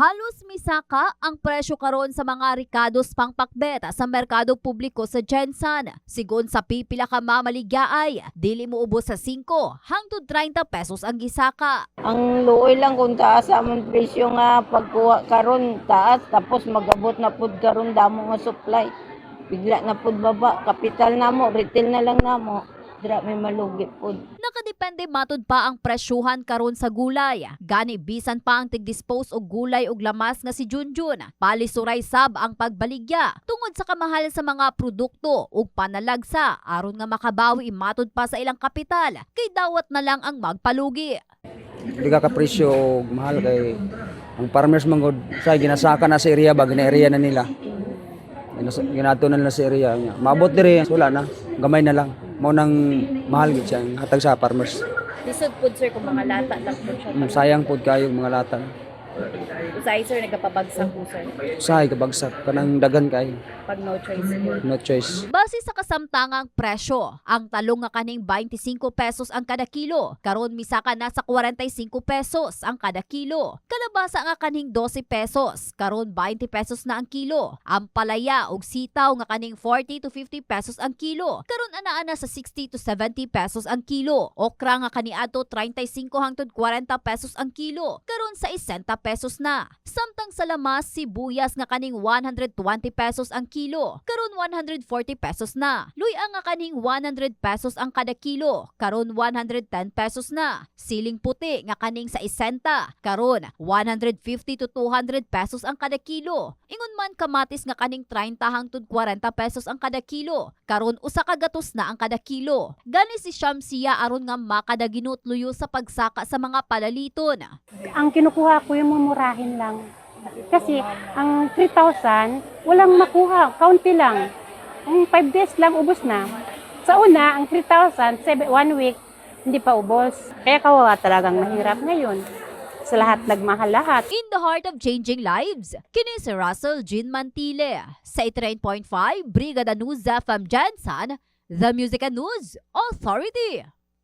Halos misaka ang presyo karon sa mga rikados pangpakbet sa merkado publiko sa Jensen. Sigon sa pipila ka mamaligyaay, dili mo ubos sa 5 hangtod 30 pesos ang gisaka. Ang luoy lang kung taas among presyo nga pagkuha karon taas tapos magabot na pud karon damo nga supply. Bigla na pud baba, kapital namo, retail na lang namo. Dira may malugi pud. Nakadepende matud pa ang presyuhan karon sa gulay. Gani bisan pa ang tig-dispose og gulay og lamas nga si Junjun. Palisuray sab ang pagbaligya tungod sa kamahal sa mga produkto ug panalagsa aron nga makabawi matud pa sa ilang kapital kay dawat na lang ang magpalugi. Di ka kapresyo og mahal kay ang farmers man gud sa ginasaka na sa area ba gina area na nila. Ginato na sa area niya. Maabot diri wala na, gamay na lang. Mao nang mahal gid siya hatag sa farmers. Lisod pud sir kung mga lata lang po siya. Mm, Sayang pod kayo mga lata. Usay sir nagapabagsak po sir Usahay kabagsak kanang dagan kay pag no choice po. no choice. Base sa kasamtangang presyo, ang talong nga kaning 25 pesos ang kada kilo, karon misaka na sa 45 pesos ang kada kilo. Kalabasa nga kaning 12 pesos, karon 20 pesos na ang kilo. Ang palaya ug sitaw nga kaning 40 to 50 pesos ang kilo, karon ana-ana sa 60 to 70 pesos ang kilo. Okra nga kaniadto 35 hangtod 40 pesos ang kilo, karon sa 60 pesos na. Samtang sa lamas, sibuyas nga kaning 120 pesos ang kilo, karon 140 pesos na. Luya nga kaning 100 pesos ang kada kilo, karon 110 pesos na. Siling puti nga kaning sa 60, karon 150 to 200 pesos ang kada kilo. Ingon man kamatis nga kaning 30 hangtod 40 pesos ang kada kilo, karon usa ka gatos na ang kada kilo. Gani si Shamsia aron nga makadaginutluyo sa pagsaka sa mga palaliton. ang kinukuha ko yung mumurahin lang. Kasi ang 3,000, walang makuha, kaunti lang. Ang 5 days lang, ubos na. Sa una, ang 3,000, seven- one week, hindi pa ubos. Kaya kawawa talagang mahirap ngayon. Sa lahat nagmahal lahat. In the heart of changing lives, kini si Russell Jean Mantile. Sa 89.5, Brigada News FM Jansan, The Music and News Authority.